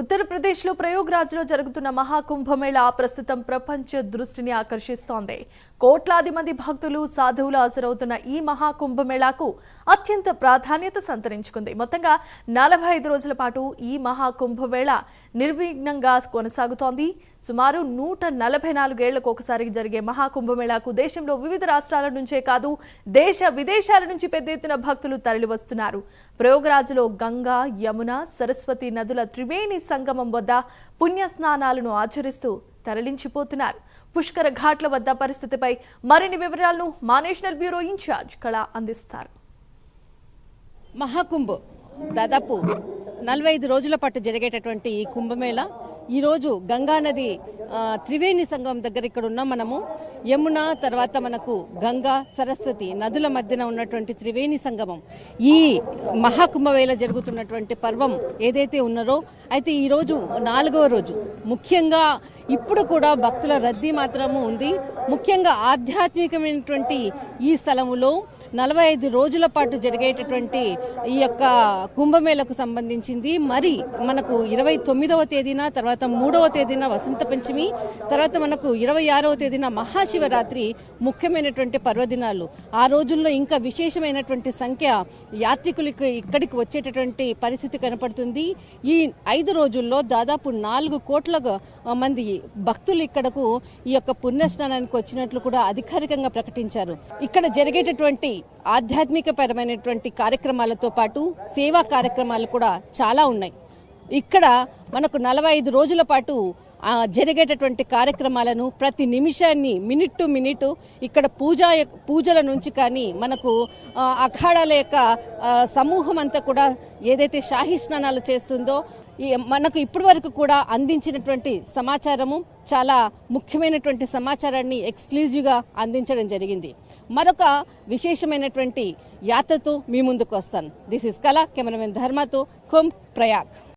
ఉత్తరప్రదేశ్లో ప్రయోగ్రాజ్లో జరుగుతున్న మహాకుంభమేళ ప్రస్తుతం ప్రపంచ దృష్టిని ఆకర్షిస్తోంది. కోట్లాది మంది భక్తులు సాధువులు హాజరవుతున్న ఈ మహాకుంభమేళాకు అత్యంత ప్రాధాన్యత సంతరించుకుంది. మొత్తంగా నలభై ఐదు రోజుల పాటు ఈ మహాకుంభమేళ నిర్విఘ్నంగా కొనసాగుతోంది. సుమారు నూట నలభై నాలుగేళ్ళకు ఒకసారి జరిగే మహాకుంభమేళాకు దేశంలో వివిధ రాష్ట్రాల నుంచే కాదు దేశ విదేశాల నుంచి పెద్ద ఎత్తున భక్తులు తరలివస్తున్నారు. ప్రయోగరాజులో గంగా యమున సరస్వతి నదుల త్రివేణి సంగమం వద్ద పుణ్య స్నానాలను ఆచరిస్తూ తరలించిపోతున్నారు. పుష్కర ఘాట్ల వద్ద పరిస్థితిపై మరిన్ని వివరాలను మా నేషనల్ బ్యూరో ఇన్ఛార్జ్ కళ అందిస్తారు. మహాకుంభ్ దాదాపు నలభై ఐదు రోజుల పాటు జరిగేటటువంటి ఈ కుంభమేళ ఈరోజు గంగా నది త్రివేణి సంగమం దగ్గర ఇక్కడ ఉన్నాం మనము. యమున తర్వాత మనకు గంగా సరస్వతి నదుల మధ్యన ఉన్నటువంటి త్రివేణి సంగమం. ఈ మహాకుంభవేళ జరుగుతున్నటువంటి పర్వం ఏదైతే ఉన్నారో అయితే ఈరోజు నాలుగవ రోజు. ముఖ్యంగా ఇప్పుడు కూడా భక్తుల రద్దీ మాత్రము ఉంది. ముఖ్యంగా ఆధ్యాత్మికమైనటువంటి ఈ స్థలములో నలభై ఐదు రోజుల పాటు జరిగేటటువంటి ఈ యొక్క కుంభమేళకు సంబంధించింది. మరి మనకు ఇరవై తొమ్మిదవ తేదీన తర్వాత మూడవ తేదీన వసంత పంచమి తర్వాత మనకు ఇరవై ఆరవ తేదీన మహాశివరాత్రి ముఖ్యమైనటువంటి పర్వదినాలు. ఆ రోజుల్లో ఇంకా విశేషమైనటువంటి సంఖ్య యాత్రికులకు ఇక్కడికి వచ్చేటటువంటి పరిస్థితి కనపడుతుంది. ఈ ఐదు రోజుల్లో దాదాపు నాలుగు కోట్ల మంది భక్తులు ఇక్కడకు ఈ యొక్క పుణ్యస్నానానికి వచ్చినట్లు కూడా అధికారికంగా ప్రకటించారు. ఇక్కడ జరిగేటటువంటి ఆధ్యాత్మిక పరమైనటువంటి కార్యక్రమాలతో పాటు సేవా కార్యక్రమాలు కూడా చాలా ఉన్నాయి. ఇక్కడ మనకు నలభై ఐదు రోజుల పాటు జరిగేటటువంటి కార్యక్రమాలను ప్రతి నిమిషాన్ని మినిట్ టు మినిట్ ఇక్కడ పూజ పూజల నుంచి కానీ మనకు అఖాడాల యొక్క సమూహం అంతా కూడా ఏదైతే షాహీ స్నానాలు చేస్తుందో మనకు ఇప్పటి వరకు కూడా అందించినటువంటి సమాచారము చాలా ముఖ్యమైనటువంటి సమాచారాన్ని ఎక్స్క్లూజివ్గా అందించడం జరిగింది. మరొక విశేషమైనటువంటి యాత్రతో మీ ముందుకు వస్తాను. దిస్ ఇస్ కళ కెమెరామెన్ ధర్మతో కుంభ్ ప్రయాగ్